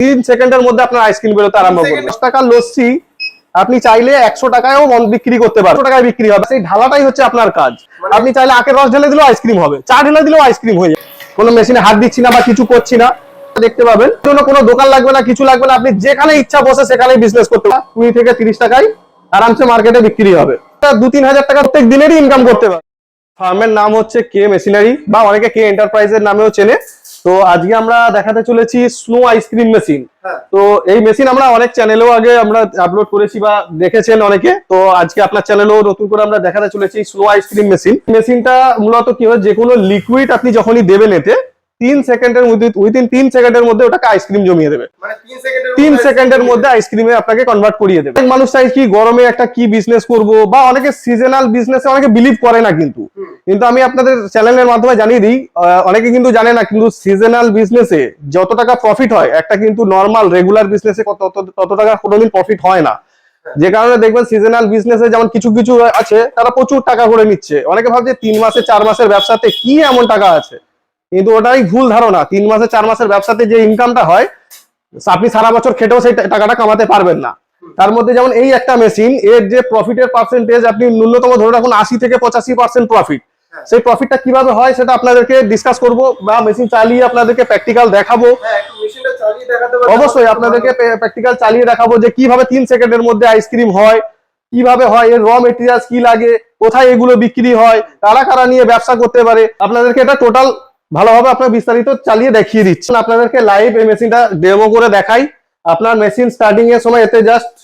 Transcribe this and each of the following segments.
তিন সেকেন্ডের মধ্যে আপনার আইসক্রিম বেরোতে আরম্ভ করবে। দশ টাকার লস্যি আপনি চাইলে একশো টাকায়ও মন বিক্রি করতে পারেন টাকায় বিক্রি হবে। সেই ঢালাটাই হচ্ছে আপনার কাজ। মানে- আপনি চাইলে আখের রস ঢেলে দিলেও আইসক্রিম হবে। চা ঢেলে দিলেও আইসক্রিম হয়ে যাবে। কোনো মেশিনে হাত দিচ্ছি না বা কিছু করছি না। দেখতে পাবেন। জন্য কোনো দোকান লাগবে না কিছু লাগবে না। আপনি যেখানে ইচ্ছা বসে সেখানেই বিজনেস করতে পারেন কুড়ি থেকে তিরিশ টাকায় আরামসে মার্কেটে বিক্রি হবে। দু তিন হাজার টাকা প্রত্যেক দিনেরই ইনকাম করতে পারবে ফার্মের নাম হচ্ছে কে মেশিনারি বা অনেকে কে এন্টারপ্রাইজের নামেও চেনে। তো আজকে আমরা দেখাতে চলেছি স্নো আইসক্রিম মেশিন। তো এই মেশিন আমরা অনেক চ্যানেলেও আগে আমরা আপলোড করেছি বা দেখেছেন অনেকে। তো আজকে আপনার চ্যানেলেও নতুন করে আমরা দেখাতে চলেছি স্নো আইসক্রিম মেশিন মেশিনটা মূলত কি হয় যে কোনো লিকুইড আপনি যখনই দেবেন এতে তিন সেকেন্ডের মধ্যে উইদিন তিন সেকেন্ডের মধ্যে ওটাকে আইসক্রিম জমিয়ে দেবে। মানে তিন সেকেন্ডের মধ্যে আইসক্রিমে আপনাকে কনভার্ট করিয়ে দেবে। মানুষ চাই কি গরমে একটা কি বিজনেস করব বা অনেকে সিজনাল বিজনেসে অনেকে বিলিভ করে না কিন্তু। কিন্তু আমি আপনাদের চ্যানেলের মাধ্যমে জানিয়ে দিই অনেকে কিন্তু জানে না কিন্তু সিজনাল বিজনেসে যত টাকা প্রফিট হয় একটা কিন্তু নর্মাল রেগুলার বিজনেসে তত টাকা কোনোদিন প্রফিট হয় না। যে কারণে দেখবেন সিজনাল বিজনেসে যেমন কিছু কিছু আছে তারা প্রচুর টাকা করে নিচ্ছে। অনেকে ভাবছে তিন মাসে চার মাসের ব্যবসাতে কি এমন টাকা আছে? কিন্তু ওটাই ভুল ধারণা। তিন মাসে চার মাসের ব্যবসাতে যে ইনকামটা হয় আপনি সারা বছর খেটেও সেই টাকাটা কামাতে পারবেন না। তার মধ্যে যেমন এই একটা মেশিন এর যে প্রফিটের পার্সেন্টেজ আপনি ন্যূনতম ধরে রাখুন আশি থেকে পঁচাশি পার্সেন্ট প্রফিট হ্যাঁ। সেই প্রফিটটা কীভাবে হয় সেটা আপনাদেরকে ডিসকাস করব বা মেশিন চালিয়ে আপনাদেরকে প্র্যাকটিক্যাল দেখাবো। হ্যাঁ অবশ্যই আপনাদেরকে প্র্যাকটিক্যাল চালিয়ে দেখাবো যে কীভাবে তিন সেকেন্ডের মধ্যে আইসক্রিম হয় কীভাবে হয় এর র মেটেরিয়ালস কি লাগে কোথায় এগুলো বিক্রি হয় কারা কারা নিয়ে ব্যবসা করতে পারে। আপনাদেরকে এটা টোটাল ভালোভাবে আপনার বিস্তারিত চালিয়ে দেখিয়ে দিচ্ছেন আপনাদেরকে লাইভ এই মেশিনটা ডেমো করে দেখাই। আপনার মেশিন স্টার্টিং এর সময় এতে জাস্ট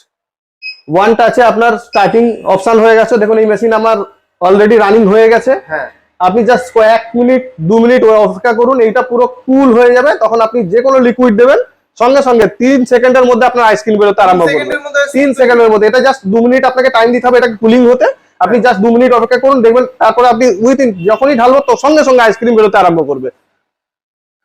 ওয়ান টাচে আপনার স্টার্টিং অপশন হয়ে গেছে। দেখুন এই মেশিন আমার অলরেডি রানিং হয়ে গেছে। হ্যাঁ। আপনি জাস্ট কয়েক মিনিট দু মিনিট অপেক্ষা করুন। এইটা পুরো কুল হয়ে যাবে। তখন আপনি যে কোনো লিকুইড দেবেন। সঙ্গে সঙ্গে তিন সেকেন্ডের মধ্যে আপনার আইসক্রিম বেরোতে আরম্ভ করবে। তিন সেকেন্ডের মধ্যে। এটা জাস্ট দু মিনিট আপনাকে টাইম দিতে হবে। এটাকে কুলিং হতে। আপনি জাস্ট দু মিনিট অপেক্ষা করুন দেখবেন তারপরে আপনি উইথিন যখনই ঢালবো তো সঙ্গে সঙ্গে আইসক্রিম বেরোতে আরম্ভ করবে।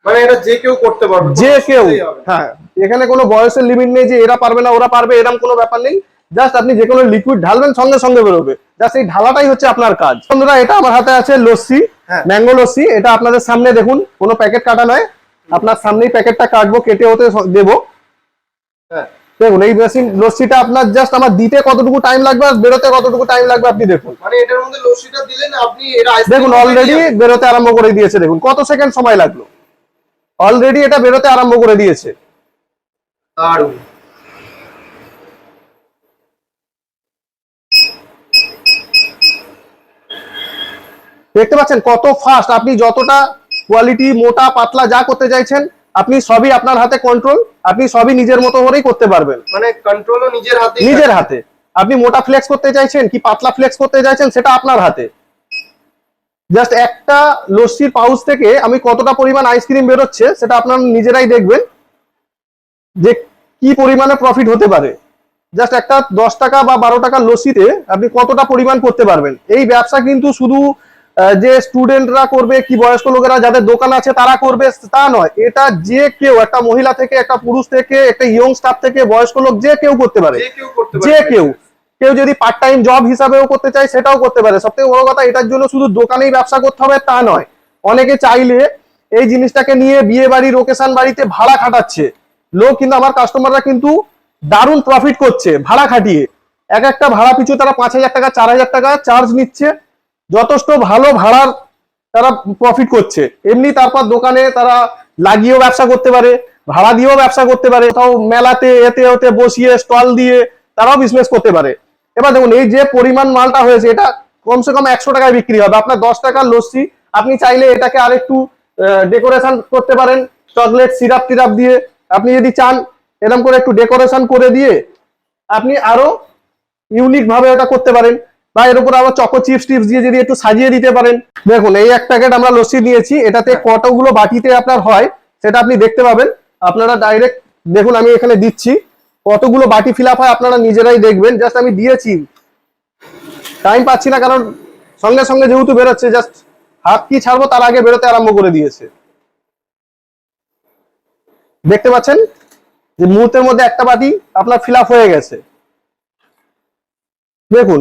মানে এটা যে কেউ করতে পারবে। যে কেউ হ্যাঁ এখানে কোনো বয়সের লিমিট নেই যে এরা পারবে না ওরা পারবে এরকম কোনো ব্যাপার নেই। জাস্ট আপনি যে কোনো লিকুইড ঢালবেন সঙ্গে সঙ্গে বেরোবে। জাস্ট এই ঢালাটাই হচ্ছে আপনার কাজ। বন্ধুরা এটা আমার হাতে আছে লস্যি হ্যাঁ। ম্যাঙ্গো লস্যি। এটা আপনাদের সামনে দেখুন কোনো প্যাকেট কাটা নয়। আপনার সামনেই প্যাকেটটা কাটবো কেটে ওতে দেবো। হ্যাঁ। দেখুন এই মেশিন লস্যিটা আপনার জাস্ট আমার দিতে কতটুকু টাইম লাগবে আর বেরোতে কতটুকু টাইম লাগবে আপনি দেখুন। মানে এটার মধ্যে লস্যিটা দিলেন আপনি দেখুন অলরেডি বেরোতে আরম্ভ করে দিয়েছে দেখুন কত সেকেন্ড সময় লাগল? অলরেডি এটা বেরোতে আরম্ভ করে দিয়েছে। দারুণ। দেখতে পাচ্ছেন কত ফাস্ট আপনি যতটা কোয়ালিটি মোটা পাতলা যা করতে চাইছেন আপনি সবই আপনার হাতে কন্ট্রোল আপনি সবই নিজের মতো করেই করতে পারবেন। মানে কন্ট্রোলও নিজের হাতে নিজের হাতে। আপনি মোটা ফ্লেক্স করতে চাইছেন কি পাতলা ফ্লেক্স করতে চাইছেন সেটা আপনার হাতে। জাস্ট একটা লস্যির পাউচ থেকে আমি কতটা পরিমাণ আইসক্রিম বেরোচ্ছে সেটা আপনার নিজেরাই দেখবেন যে কি পরিমাণে প্রফিট হতে পারে। জাস্ট একটা দশ টাকা বা বারো টাকা লস্যিতে আপনি কতটা পরিমাণ করতে পারবেন। এই ব্যবসা কিন্তু শুধু যে স্টুডেন্টরা করবে কি বয়স্ক লোকেরা যাদের দোকান আছে তারা করবে তা নয়। এটা যে কেউ একটা মহিলা থেকে একটা পুরুষ থেকে একটা ইয়ং স্টাফ থেকে বয়স্ক লোক যে কেউ করতে পারে। যে কেউ কেউ। যদি পার্ট টাইম জব হিসাবেও করতে চায় সেটাও করতে পারে। সব থেকে বড় কথা এটার জন্য শুধু দোকানেই ব্যবসা করতে হবে তা নয়। অনেকে চাইলে এই জিনিসটাকে নিয়ে বিয়ে বাড়ির লোকেশন বাড়িতে ভাড়া খাটাচ্ছে। লোক কিন্তু আমার কাস্টমাররা কিন্তু দারুণ প্রফিট করছে ভাড়া খাটিয়ে। এক একটা ভাড়া পিছু তারা পাঁচ হাজার টাকা চার হাজার টাকা চার্জ নিচ্ছে। যথেষ্ট ভালো ভাড়ার তারা প্রফিট করছে। এমনি তারপর দোকানে তারা লাগিয়েও ব্যবসা করতে পারে, ভাড়া দিয়েও ব্যবসা করতে পারে, কোথাও মেলাতে, এতে ওতে বসিয়ে স্টল দিয়ে তারাও বিজনেস করতে পারে। এবার দেখুন, এই যে পরিমাণ মালটা হয়েছে, এটা কমসে কম একশো টাকায় বিক্রি হবে। আপনার দশ টাকার লস্যি, আপনি চাইলে এটাকে আরেকটু ডেকোরেশন করতে পারেন চকলেট সিরাপ টিরাপ দিয়ে। আপনি যদি চান, এরকম করে একটু ডেকোরেশন করে দিয়ে, আপনি আরও ইউনিক ভাবে এটা করতে পারেন। বা এর উপর আবার চকো চিপস টিপস দিয়ে যদি একটু সাজিয়ে দিতে পারেন। দেখুন এই এক প্যাকেট আমরা লস্যি নিয়েছি এটাতে কতগুলো বাটিতে আপনার হয় সেটা আপনি দেখতে পাবেন। আপনারা ডাইরেক্ট দেখুন আমি এখানে দিচ্ছি। কতগুলো বাটি ফিল হয় আপনারা নিজেরাই দেখবেন। জাস্ট আমি দিয়েছি। টাইম পাচ্ছি না কারণ সঙ্গে সঙ্গে যেহেতু বেরোচ্ছে জাস্ট হাত কি ছাড়বো তার আগে বেরোতে আরম্ভ করে দিয়েছে। দেখতে পাচ্ছেন? যে মুহূর্তের মধ্যে একটা বাটি আপনার ফিল আপ হয়ে গেছে। দেখুন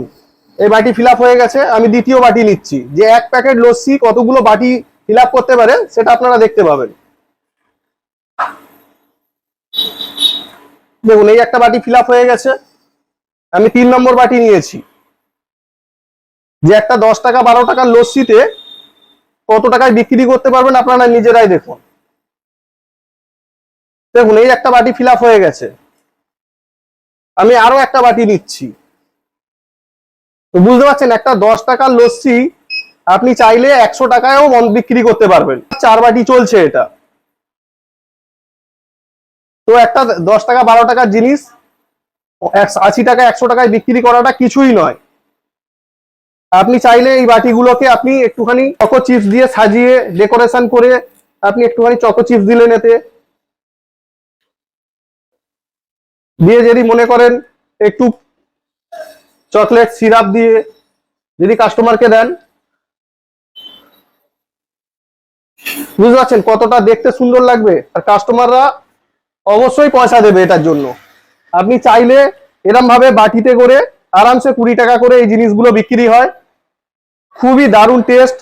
এই বাটি ফিল হয়ে গেছে, আমি দ্বিতীয় বাটি নিচ্ছি। যে এক প্যাকেট লস্যি কতগুলো বাটি ফিল করতে পারে, সেটা আপনারা দেখতে পাবেন। দেখুন, এই একটা বাটি ফিল হয়ে গেছে, আমি তিন নম্বর বাটি নিয়েছি। যে একটা দশ টাকা, বারো টাকার লস্যিতে কত টাকায় বিক্রি করতে পারবেন, আপনারা নিজেরাই দেখুন। দেখুন, এই একটা বাটি ফিল হয়ে গেছে। আমি আরও একটা বাটি নিচ্ছি। তো বুঝতে পারছেন, একটা দশ টাকার লস্যি আপনি চাইলে একশো টাকায়ও বিক্রি করতে পারবেন। চার বাটি চলছে এটা। তো একটা দশ টাকা, বারো টাকার জিনিস আশি টাকা, একশো টাকায় বিক্রি করাটা কিছুই নয়। আপনি চাইলে এই বাটিগুলোকে আপনি একটুখানি চকো চিপস দিয়ে সাজিয়ে, ডেকোরেশন করে আপনি একটুখানি চকো চিপস দিলেন এতে। দিয়ে যদি মনে করেন একটু চকলেট, সিরাপ দিয়ে যদি কাস্টমারকে দেন। বুঝতে পারছেন কতটা দেখতে সুন্দর লাগবে? আর কাস্টমাররা অবশ্যই পয়সা দেবে এটার জন্য। আপনি চাইলে এরম ভাবে বাটিতে করে আরামসে কুড়ি টাকা করে এই জিনিসগুলো বিক্রি হয়। খুবই দারুণ টেস্ট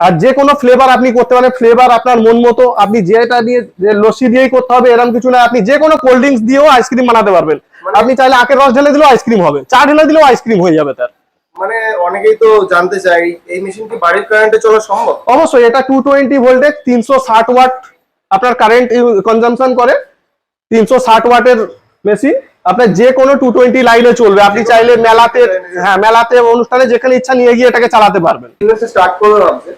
আর যে কোনো ফ্লেভার আপনি করতে পারেন ফ্লেভার আপনার মন মতো আপনি যেটা দিয়ে যে লস্যি দিয়েই করতে হবে এরকম কিছু না আপনি যে কোনো কোল্ড ড্রিঙ্কস দিয়েও আইসক্রিম বানাতে পারবেন। মানে- আপনি চাইলে আখের রস ঢেলে দিলেও আইসক্রিম হবে চা ঢেলে দিলেও আইসক্রিম হয়ে যাবে তার। মানে অনেকেই তো জানতে চাই এই মেশিন কি বাড়ির কারেন্টে চলা সম্ভব? অবশ্যই এটা টু টোয়েন্টি তিনশো ষাট ওয়াট আপনার কারেন্ট কনজামশন করে। তিনশো ষাট ওয়াটের মেশিন আপনার যে কোনো টু টোয়েন্টি লাইনে চলবে। আপনি চাইলে মেলাতে হ্যাঁ মেলাতে অনুষ্ঠানে যেখানে ইচ্ছা নিয়ে গিয়ে এটাকে চালাতে পারবেন। স্টার্ট করবে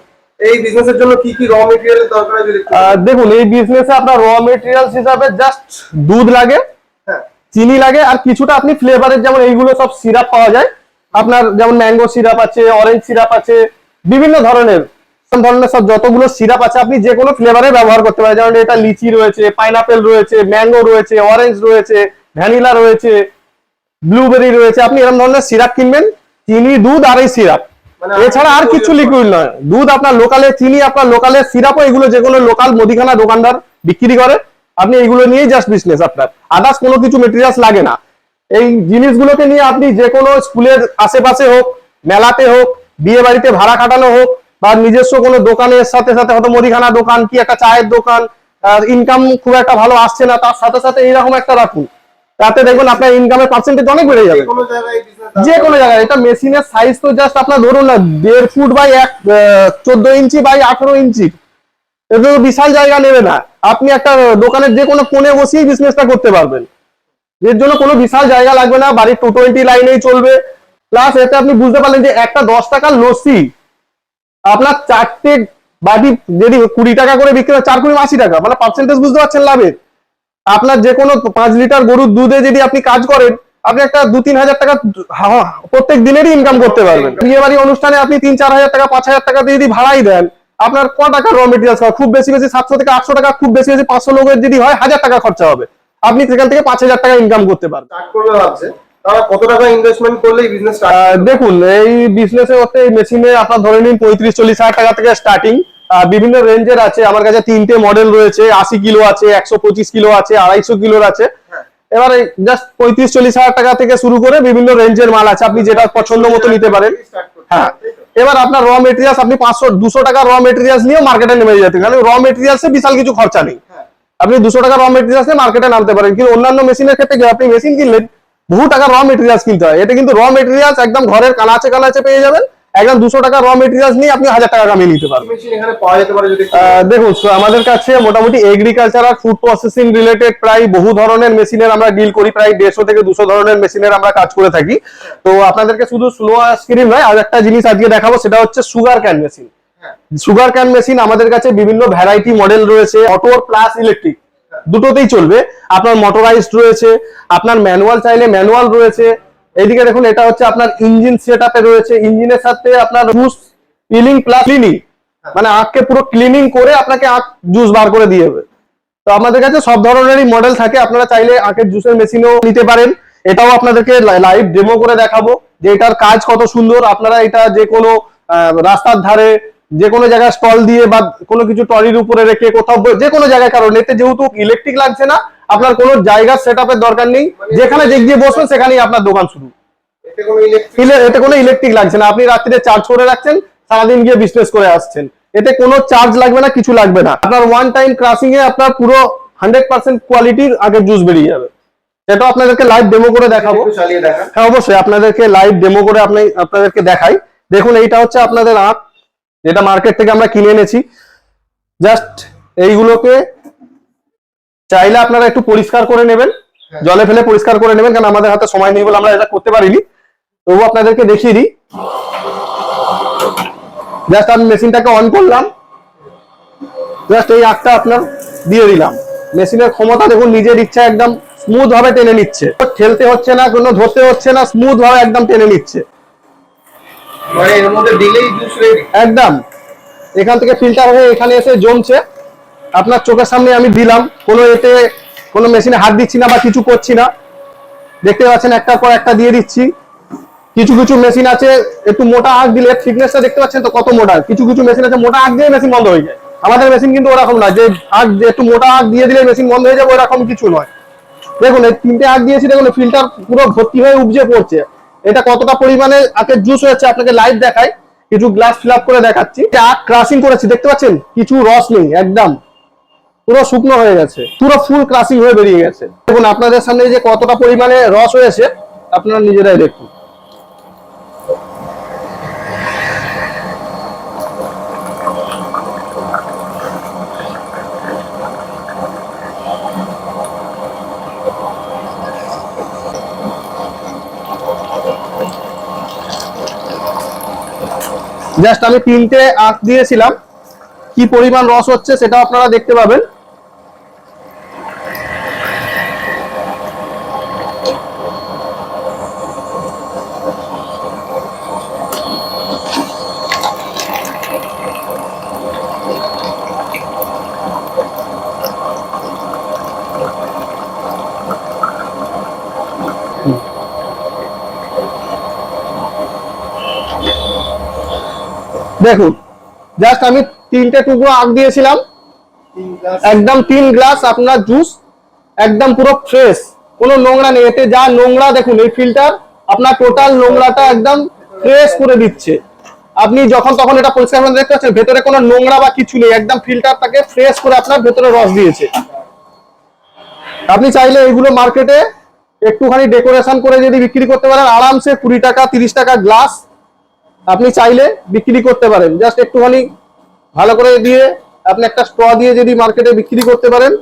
এই বিজনেসের জন্য কি কি র মেটেরিয়ালের দরকার দেখুন এই বিজনেসে আপনার র মেটেরিয়ালস হিসাবে জাস্ট দুধ লাগে হ্যাঁ। চিনি লাগে আর কিছুটা আপনি ফ্লেভারের যেমন এইগুলো সব সিরাপ পাওয়া যায়। আপনার যেমন ম্যাঙ্গো সিরাপ আছে অরেঞ্জ সিরাপ আছে বিভিন্ন ধরনের সব ধরনের সব যতগুলো সিরাপ আছে আপনি যে কোনো ফ্লেভারে ব্যবহার করতে পারেন। যেমন এটা লিচি রয়েছে পাইনাপেল রয়েছে ম্যাঙ্গো রয়েছে অরেঞ্জ রয়েছে ভ্যানিলা রয়েছে ব্লুবেরি রয়েছে আপনি এরকম ধরনের সিরাপ কিনবেন। চিনি দুধ আর এই সিরাপ এছাড়া আর কিছু লিকুইড নয়। দুধ আপনার লোকালে চিনি আপনার লোকালে সিরাপও এগুলো যে কোনো লোকাল মুদিখানা দোকানদার বিক্রি করে আপনি এগুলো নিয়েই জাস্ট বিজনেস আপনার। আদার্স কোনো কিছু মেটেরিয়ালস লাগে না। এই জিনিসগুলোকে নিয়ে আপনি যে কোনো স্কুলের আশেপাশে হোক মেলাতে হোক বিয়ে বাড়িতে ভাড়া খাটানো হোক বা নিজস্ব কোনো দোকানের সাথে সাথে হয়তো মুদিখানা দোকান কি একটা চায়ের দোকান ইনকাম খুব একটা ভালো আসছে না তার সাথে সাথে এইরকম একটা রাখুন। তাতে দেখবেন আপনার ইনকামের পার্সেন্টেজ অনেক বেড়ে যাবে। যে কোনো জায়গায় এটা মেশিনের সাইজ তো জাস্ট আপনার ধরুন না দেড় ফুট বাই এক চোদ্দ ইঞ্চি বাই আঠারো ইঞ্চি। এটা তো বিশাল জায়গা নেবে না। আপনি একটা দোকানের যে কোনো কোণে বসেই বিজনেসটা করতে পারবেন। এর জন্য কোনো বিশাল জায়গা লাগবে না। বাড়ির টু টোয়েন্টি লাইনেই চলবে। প্লাস এতে আপনি বুঝতে পারলেন যে একটা দশ টাকার লস্যি আপনার চারটে বাটি যদি কুড়ি টাকা করে বিক্রি হয় চার কুড়ি আশি টাকা মানে পার্সেন্টেজ বুঝতে পারছেন লাভের। আপনার যে কোনো পাঁচ লিটার গরুর দুধে যদি আপনি কাজ করেন আপনি একটা দু তিন হাজার টাকা প্রত্যেক দিনেরই ইনকাম করতে পারবেন। বিয়ে বাড়ি অনুষ্ঠানে আপনি তিন চার হাজার টাকা পাঁচ হাজার টাকা দিয়ে যদি ভাড়াই দেন আপনার ক টাকা র মেটেরিয়ালস খুব বেশি বেশি সাতশো থেকে আটশো টাকা খুব বেশি বেশি পাঁচশো লোকের যদি হয় হাজার টাকা খরচা হবে। আপনি সেখান থেকে পাঁচ হাজার টাকা ইনকাম করতে পারবেন। তারা কত টাকা ইনভেস্টমেন্ট করলে এই বিজনেস দেখুন এই বিজনেসে হচ্ছে এই মেশিনে আপনার ধরে নিন পঁয়ত্রিশ চল্লিশ হাজার টাকা থেকে স্টার্টিং বিভিন্ন রেঞ্জের আছে। আমার কাছে তিনটে মডেল রয়েছে। আশি কিলো আছে একশো পঁচিশ কিলো আছে আড়াইশো কিলোর আছে। হ্যাঁ। এবারে জাস্ট পঁয়ত্রিশ চল্লিশ হাজার টাকা থেকে শুরু করে বিভিন্ন রেঞ্জের মাল আছে। আপনি যেটা পছন্দ মতো নিতে পারেন। হ্যাঁ? এবার আপনার র মেটেরিয়ালস আপনি পাঁচশো দুশো টাকা র মেটেরিয়ালস নিয়েও মার্কেটে নেমে যেতে কারণ র মেটেরিয়ালসে বিশাল কিছু খরচা নেই। হ্যাঁ। আপনি দুশো টাকা র মেটেরিয়ালস নিয়ে মার্কেটে নামতে পারেন। কিন্তু অন্যান্য মেশিনের ক্ষেত্রে কি আপনি মেশিন কিনলেন বহু টাকা র মেটেরিয়ালস কিনতে হয়। এটা কিন্তু র মেটেরিয়ালস একদম ঘরের কানাচে কানাচে পেয়ে যাবেন। একদম দুশো টাকা র মেটেরিয়ালস নিয়ে আপনি হাজার টাকা কামিয়ে নিতে পারবেন। দেখুন আমাদের কাছে মোটামুটি এগ্রিকালচার আর ফুড প্রসেসিং রিলেটেড প্রায় বহু ধরনের মেশিনের আমরা ডিল করি প্রায় দেড়শো থেকে দুশো ধরনের মেশিনের আমরা কাজ করে থাকি। তো আপনাদেরকে শুধু স্লো স্ক্রিন নয় আর একটা জিনিস আজকে দেখাবো সেটা হচ্ছে sugar cane machine sugar cane machine আমাদের কাছে বিভিন্ন ভ্যারাইটি মডেল রয়েছে অটো প্লাস ইলেকট্রিক দুটোতেই চলবে। আপনার মোটরাইজড রয়েছে আপনার ম্যানুয়াল চাইলে ম্যানুয়াল রয়েছে এইদিকে দেখুন এটা হচ্ছে আপনার ইঞ্জিন সেট রয়েছে। ইঞ্জিনের সাথে আপনার জুস পিলিং প্লাস ক্লিনিং মানে আখকে পুরো ক্লিনিং করে আপনাকে আখ জুস বার করে দিয়ে দেবে। তো আমাদের কাছে সব ধরনেরই মডেল থাকে। আপনারা চাইলে আখের জুসের মেশিনও নিতে পারেন। এটাও আপনাদেরকে লাইভ ডেমো করে দেখাবো। যে এটার কাজ কত সুন্দর। আপনারা এটা যে কোনো আহ, রাস্তার ধারে যে কোনো জায়গায় স্টল দিয়ে বা কোনো কিছু ট্রলির উপরে রেখে কোথাও যে কোনো জায়গায় কারণ এতে যেহেতু ইলেকট্রিক লাগছে না আপনার কোনো জায়গার সেট দরকার নেই। যেখানে যে গিয়ে বসবেন সেখানেই আপনার দোকান শুরু। এতে কোনো ইলেকট্রিক লাগছে না। আপনি রাত্রিতে চার্জ করে রাখছেন সারাদিন গিয়ে বিজনেস করে আসছেন। এতে কোনো চার্জ লাগবে না কিছু লাগবে না। আপনার ওয়ান টাইম ক্রাসিং এ আপনার পুরো হান্ড্রেড পার্সেন্ট কোয়ালিটির আগে জুস বেরিয়ে যাবে। সেটাও আপনাদেরকে লাইভ ডেমো করে দেখাবো। হ্যাঁ অবশ্যই আপনাদেরকে লাইভ ডেমো করে আপনি আপনাদেরকে দেখাই। দেখুন এইটা হচ্ছে আপনাদের আখ যেটা মার্কেট থেকে আমরা কিনে এনেছি। জাস্ট এইগুলোকে চাইলে আপনারা একটু পরিষ্কার করে নেবেন জলে ফেলে পরিষ্কার করে নেবেন কারণ আমাদের হাতে সময় নেই বলে আমরা এটা করতে পারিনি। তবু আপনাদেরকে দেখিয়ে দিই। জাস্ট আমি মেশিনটাকে অন করলাম। জাস্ট এই আখটা আপনার দিয়ে দিলাম। মেশিনের ক্ষমতা দেখুন নিজের ইচ্ছা একদম স্মুথ ভাবে টেনে নিচ্ছে। ঠেলতে হচ্ছে না কোনো ধরতে হচ্ছে না স্মুথ ভাবে একদম টেনে নিচ্ছে। মানে এর মধ্যে দিলেই জুস রেডি একদম। এখান থেকে ফিল্টার হয়ে এখানে এসে জমছে। আপনার চোখের সামনে আমি দিলাম। কোনো এতে কোনো মেশিনে হাত দিচ্ছি না বা কিছু করছি না। দেখতে পাচ্ছেন একটার পর একটা দিয়ে দিচ্ছি। কিছু কিছু মেশিন আছে, একটু মোটা আগ দিলে থিকনেসটা দেখতে পাচ্ছেন তো কত মোটা? কিছু কিছু মেশিন আছে, মোটা আগ দিয়ে মেশিন বন্ধ হয়ে যায়। আমাদের মেশিন কিন্তু ওরকম না, যে আগ যে একটু মোটা আগ দিয়ে দিলে মেশিন বন্ধ হয়ে যাবে, ওরকম কিছু নয়। দেখুন, এই তিনটে আগ দিয়েছি, দেখুন ফিল্টার পুরো ভর্তি হয়ে উপজে পড়ছে। এটা কতটা পরিমাণে আখের জুস হয়েছে, আপনাকে লাইভ দেখায় কিছু গ্লাস ফিল করে দেখাচ্ছি। আখ ক্রাসিং করেছি, দেখতে পাচ্ছেন? কিছু রস নেই, একদম। পুরো শুকনো হয়ে গেছে। পুরো ফুল ক্রাসিং হয়ে বেরিয়ে গেছে। দেখুন, আপনাদের সামনে যে কতটা পরিমাণে রস হয়েছে, আপনারা নিজেরাই দেখুন। জাস্ট আমি তিনটে আখ দিয়েছিলাম। কি পরিমাণ রস হচ্ছে সেটা আপনারা দেখতে পাবেন। দেখুন জাস্ট আমি তিনটে টুকরো আগ দিয়েছিলাম। একদম তিন গ্লাস আপনার জুস একদম পুরো ফ্রেশ কোনো নোংরা নেই। এতে যা নোংরা, দেখুন, এই ফিল্টার আপনার টোটাল নোংরাটা একদম ফ্রেশ করে দিচ্ছে। আপনি যখন তখন এটা পরিষ্কার করে দেখতে পাচ্ছেন, ভেতরে কোনো নোংরা বা কিছু নেই। একদম ফিল্টারটাকে ফ্রেশ করে আপনার ভেতরে রস দিয়েছে। আপনি চাইলে এইগুলো মার্কেটে একটুখানি ডেকোরেশন করে যদি বিক্রি করতে পারেন, আরামসে কুড়ি টাকা, তিরিশ টাকা গ্লাস আপনি চাইলে বিক্রি করতে পারেন। জাস্ট একটুখানি ভালো করে দিয়ে আপনি একটা স্ট্র দিয়ে যদি মার্কেটে বিক্রি করতে পারেন,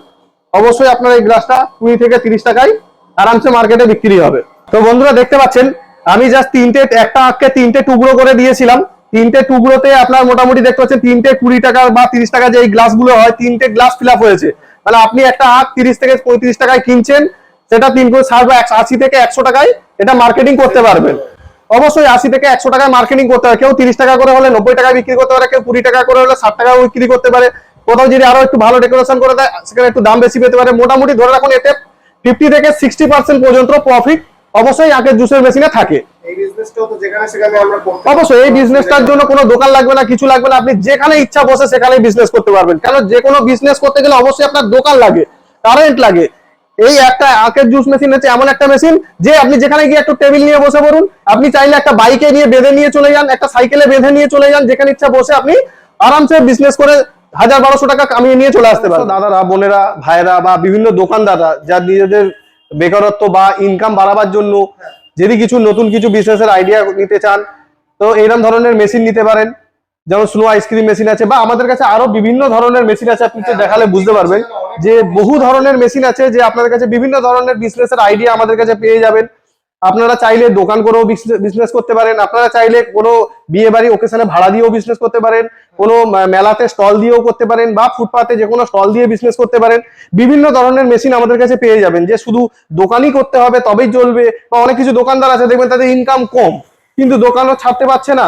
অবশ্যই আপনার এই গ্লাসটা কুড়ি থেকে তিরিশ টাকায় আরামসে মার্কেটে বিক্রি হবে। তো বন্ধুরা, দেখতে পাচ্ছেন, আমি জাস্ট তিনটে, একটা আখকে তিনটে টুকরো করে দিয়েছিলাম। তিনটে টুকরোতে আপনার মোটামুটি দেখতে পাচ্ছেন, তিনটে কুড়ি টাকা বা তিরিশ টাকা যে এই গ্লাসগুলো হয়, তিনটে গ্লাস ফিল হয়েছে। মানে আপনি একটা আখ তিরিশ থেকে পঁয়ত্রিশ টাকায় কিনছেন, সেটা তিন করে ষাট বা আশি থেকে একশো টাকায় এটা মার্কেটিং করতে পারবেন। অবশ্যই আশি থেকে একশো টাকায় মার্কেটিং করতে হবে কেউ তিরিশ টাকা করে হলে নব্বই টাকায় বিক্রি করতে পারে কেউ কুড়ি টাকা করে হলে ষাট টাকা বিক্রি করতে পারে। কোথাও যদি আরও একটু ভালো ডেকোরেশন করে দেয় সেখানে একটু দাম বেশি পেতে পারে। মোটামুটি ধরে রাখুন এতে ফিফটি থেকে সিক্সটি পার্সেন্ট পর্যন্ত প্রফিট অবশ্যই আখের জুসের মেশিনে থাকে। সেখানে অবশ্যই এই বিজনেসটার জন্য কোনো দোকান লাগবে না কিছু লাগবে না। আপনি যেখানে ইচ্ছা বসে সেখানেই বিজনেস করতে পারবেন। কেন? যে কোনো বিজনেস করতে গেলে অবশ্যই আপনার দোকান লাগে কারেন্ট লাগে। এই একটা আখের জুস মেশিন হচ্ছে এমন একটা মেশিন যে আপনি যেখানে গিয়ে একটু টেবিল নিয়ে বসে পড়ুন। আপনি চাইলে একটা বাইকে নিয়ে বেঁধে নিয়ে চলে যান, একটা সাইকেলে বেঁধে নিয়ে চলে যান, যেখানে ইচ্ছা বসে আপনি আরামসে বিজনেস করে হাজার বারোশো টাকা কামিয়ে নিয়ে চলে আসতে পারেন দাদারা, বোনেরা ভাইরা বা বিভিন্ন দোকানদাররা যার নিজেদের বেকারত্ব বা ইনকাম বাড়াবার জন্য যদি কিছু নতুন কিছু বিজনেসের আইডিয়া নিতে চান, তো এইরকম ধরনের মেশিন নিতে পারেন। যেমন স্নো আইসক্রিম মেশিন আছে বা আমাদের কাছে আরও বিভিন্ন ধরনের মেশিন আছে আপনি তো দেখালে বুঝতে পারবেন যে বহু ধরনের মেশিন আছে যে আপনাদের কাছে বিভিন্ন ধরনের বিজনেসের আইডিয়া আমাদের কাছে পেয়ে যাবেন। আপনারা চাইলে দোকান করেও বিজনেস করতে পারেন। আপনারা চাইলে কোনো বিয়ে বাড়ি ওকেশনে ভাড়া দিয়েও বিজনেস করতে পারেন। কোনো মেলাতে স্টল দিয়েও করতে পারেন বা ফুটপাতে যে কোনো স্টল দিয়ে বিজনেস করতে পারেন। বিভিন্ন ধরনের মেশিন আমাদের কাছে পেয়ে যাবেন যে শুধু দোকানই করতে হবে তবেই চলবে। বা অনেক কিছু দোকানদার আছে দেখবেন তাদের ইনকাম কম। কিন্তু দোকানও ছাড়তে পারছে না।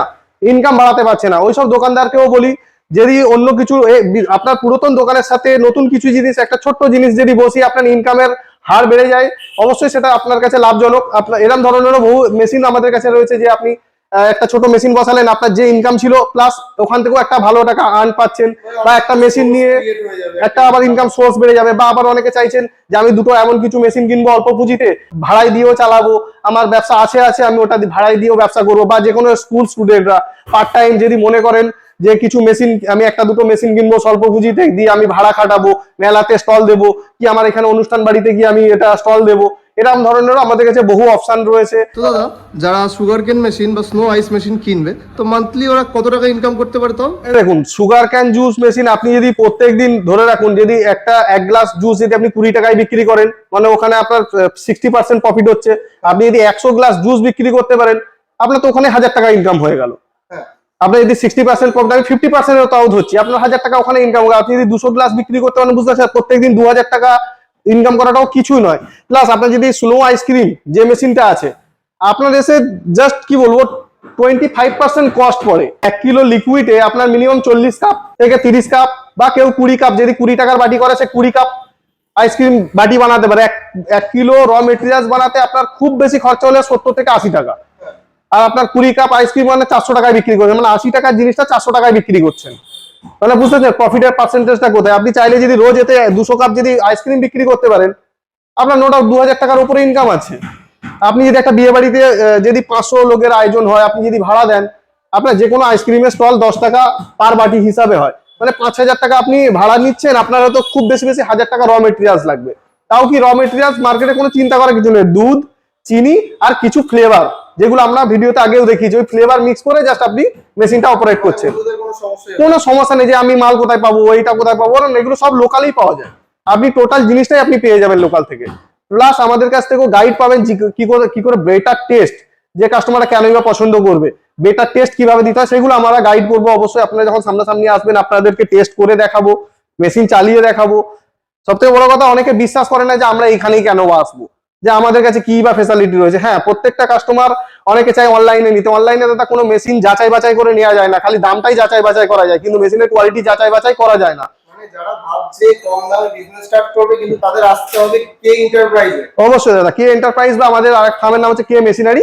ইনকাম বাড়াতে পারছে না। ওইসব দোকানদারকেও বলি, যদি অন্য কিছু আপনার পুরাতন দোকানের সাথে নতুন কিছু জিনিস, একটা ছোট্ট জিনিস যদি বসি, আপনার ইনকামের হার বেড়ে যায়, অবশ্যই সেটা আপনার কাছে লাভজনক। আপনার, এরম ধরনেরও বহু মেশিন আমাদের কাছে রয়েছে যে আপনি একটা ছোট মেশিন বসালেন, আপনার যে ইনকাম ছিল প্লাস ওখান থেকেও একটা ভালো টাকা আর্ন পাচ্ছেন, বা একটা মেশিন নিয়ে। একটা আবার ইনকাম সোর্স বেড়ে যাবে, বা আবার অনেকে চাইছেন যে আমি দুটো এমন কিছু মেশিন কিনবো অল্প পুঁজিতে, ভাড়ায় দিয়েও চালাবো, আমার ব্যবসা আছে আছে, আমি ওটা ভাড়ায় দিয়েও ব্যবসা করব, বা যে কোনো স্কুল স্টুডেন্টরা পার্ট টাইম যদি মনে করেন যে কিছু মেশিন আমি একটা দুটো মেশিন কিনবো স্বল্প পুঁজিতে, দিয়ে আমি ভাড়া খাটাবো, মেলাতে স্টল দেবো, কি আমার এখানে অনুষ্ঠান বাড়িতে গিয়ে আমি এটা স্টল দেবো এরকম ধরনেরও আমাদের কাছে বহু অপশন রয়েছে। তো দাদা যারা সুগার কেন মেশিন বা স্নো আইস মেশিন কিনবে তো মান্থলি ওরা কত টাকা ইনকাম করতে পারে তো এই দেখুন সুগার ক্যান জুস মেশিন আপনি যদি প্রত্যেক দিন ধরে রাখুন যদি একটা এক গ্লাস জুস যদি আপনি কুড়ি টাকায় বিক্রি করেন মানে ওখানে আপনার সিক্সটি পার্সেন্ট প্রফিট হচ্ছে। আপনি যদি একশো গ্লাস জুস বিক্রি করতে পারেন আপনার তো ওখানে হাজার টাকা ইনকাম হয়ে গেল। হ্যাঁ। আপনি যদি সিক্সটি পার্সেন্ট প্রফিট আমি ফিফটি পার্সেন্ট তাও ধরছি। আপনার হাজার টাকা ওখানে ইনকাম হবে। আপনি যদি দুশো গ্লাস বিক্রি করতে পারেন বুঝতে পারছেন প্রত্যেকদিন দু হাজার টাকা ইনকাম করাটাও কিছুই নয়। প্লাস আপনার যদি স্নো আইসক্রিম যে মেশিনটা আছে, আপনার এসে জাস্ট কি বলব টোয়েন্টি ফাইভ পার্সেন্ট কস্ট পড়ে। এক কিলো লিকুইডে আপনার মিনিমাম চল্লিশ কাপ থেকে তিরিশ কাপ বা কেউ কুড়ি কাপ যদি কুড়ি টাকার বাটি করে, সে কুড়ি কাপ আইসক্রিম বাটি বানাতে পারে। এক কিলো র মেটেরিয়ালস বানাতে আপনার খুব বেশি খরচা হলে সত্তর থেকে আশি টাকা। আর আপনার কুড়ি কাপ আইসক্রিম মানে চারশো টাকায় বিক্রি করছেন মানে আশি টাকার জিনিসটা চারশো টাকায় বিক্রি করছেন। মানে বুঝতে পারছেন প্রফিটের পার্সেন্টেজটা কোথায়? আপনি চাইলে যদি রোজ এতে দুশো কাপ যদি আইসক্রিম বিক্রি করতে পারেন, আপনার নো ডাউট দু হাজার টাকার উপরে ইনকাম আছে। আপনি যদি একটা বিয়ে বাড়িতে যদি পাঁচশো লোকের আয়োজন হয়, আপনি যদি ভাড়া দেন, আপনার যে কোনো আইসক্রিমের স্টল দশ টাকা পার বাটি হিসাবে হয়। মানে পাঁচ হাজার টাকা আপনি ভাড়া নিচ্ছেন, আপনার হয়তো খুব বেশি বেশি হাজার টাকা র মেটেরিয়ালস লাগবে। তাও কি র মেটেরিয়ালস মার্কেটে কোনো চিন্তা করার কিছু নেই? দুধ, চিনি আর কিছু ফ্লেভার যেগুলো আমরা ভিডিওতে আগেও দেখিয়েছি, ওই ফ্লেভার মিক্স করে জাস্ট আপনি মেশিনটা অপারেট করছেন। কোনো সমস্যা নেই যে আমি মাল কোথায় পাবো এইটা কোথায় পাবো না এগুলো সব লোকালেই পাওয়া যায়। আপনি টোটাল জিনিসটাই আপনি পেয়ে যাবেন লোকাল থেকে। প্লাস আমাদের কাছ থেকেও গাইড পাবেন কি করে কি করে বেটার টেস্ট যে কাস্টমাররা কেনই বা পছন্দ করবে বেটার টেস্ট কীভাবে দিতে হয়, সেগুলো আমরা গাইড করব। অবশ্যই আপনারা যখন সামনাসামনি আসবেন, আপনাদেরকে টেস্ট করে দেখাবো মেশিন চালিয়ে দেখাবো। সব থেকে বড় কথা, অনেকে বিশ্বাস করে না যে আমরা এখানেই কেন আসব। যে আমাদের কাছে কি বা ফেসিলিটি রয়েছে। হ্যাঁ প্রত্যেকটা কাস্টমার অনেকে চায় অনলাইনে নিতে। অনলাইনে দাদা কোনো মেশিন যাচাই বাছাই করে নেওয়া যায় না। খালি দামটাই যাচাই বাছাই করা যায়। কিন্তু মেশিনের কোয়ালিটি যাচাই বাছাই করা যায় না। মানে যারা ভাবছে কম দামে বিজনেস স্টার্ট করবে কিন্তু তাদের আসতে হবে কে এন্টারপ্রাইজে অবশ্যই দাদা কে এন্টারপ্রাইজ বা আমাদের আরেক ফার্মের নাম হচ্ছে কে মেশিনারি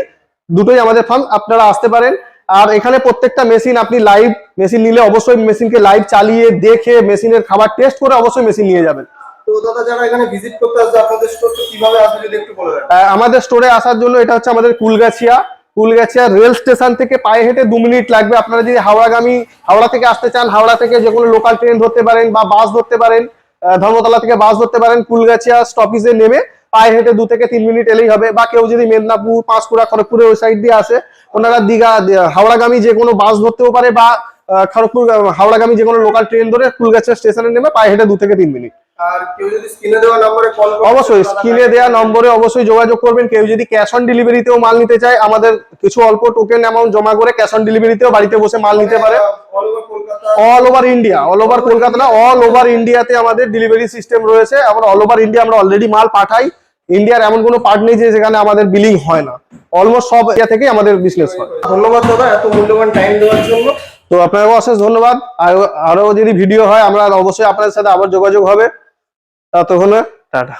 দুটোই আমাদের ফার্ম আপনারা আসতে পারেন। আর এখানে প্রত্যেকটা মেশিন আপনি লাইভ মেশিন নিলে অবশ্যই মেশিনকে লাইভ চালিয়ে দেখে মেশিনের খাবার টেস্ট করে অবশ্যই মেশিন নিয়ে যাবেন। আমাদের স্টোরে আসার জন্য এটা হচ্ছে আমাদের কুলগাছিয়া। কুলগাছিয়া রেল স্টেশন থেকে পায়ে হেঁটে দু মিনিট লাগবে। আপনারা যদি হাওড়াগামী, হাওড়া থেকে আসতে চান, হাওড়া থেকে যে কোনো লোকাল ট্রেন ধরতে পারেন বা বাস ধরতে পারেন ধর্মতলা থেকে বাস ধরতে পারেন, কুলগাছিয়া স্টপেজে নেমে পায়ে হেঁটে দু থেকে তিন মিনিট এলেই হবে। বা কেউ যদি মেদিনীপুর, পাঁশকুড়া, খড়গপুরের ওই সাইড দিয়ে আসে, ওনারা দীঘা হাওড়াগামী যে কোনো বাস ধরতেও পারে বা খড়গপুর, হাওড়াগামী যে কোনো লোকাল ট্রেন ধরে কুলগাছিয়া স্টেশনে নেমে পায়ে হেঁটে দু থেকে তিন মিনিট। আর কেউ যদি স্ক্রিনে দেওয়া নম্বরে কল অবশ্যই স্ক্রিনে দেওয়া নম্বরে অবশ্যই যোগাযোগ করবেন। কেউ যদি ক্যাশ অন ডেলিভারিতেও মাল নিতে চায় আমাদের কিছু অল্প টোকেন অ্যামাউন্ট জমা করে ক্যাশ অন ডেলিভারিতেও বাড়িতে বসে মাল নিতে পারে। All over India all over Kolkata না অল ওভার ইন্ডিয়াতে আমাদের ডেলিভারি সিস্টেম রয়েছে। আমরা অল ওভার ইন্ডিয়া আমরা অলরেডি মাল পাঠাই। ইন্ডিয়ার এমন কোনো পার্ট নেই যে যেখানে আমাদের বিলিং হয় না। অলমোস্ট সব এরিয়া থেকেই আমাদের বিজনেস হয়। ধন্যবাদ দাদা এত মূল্যবান টাইম দেওয়ার জন্য। তো আপনাকে অশেষ ধন্যবাদ। আর আরও যদি ভিডিও হয় আমরা অবশ্যই আপনাদের সাথে আবার যোগাযোগ হবে। ততক্ষণে টাটা।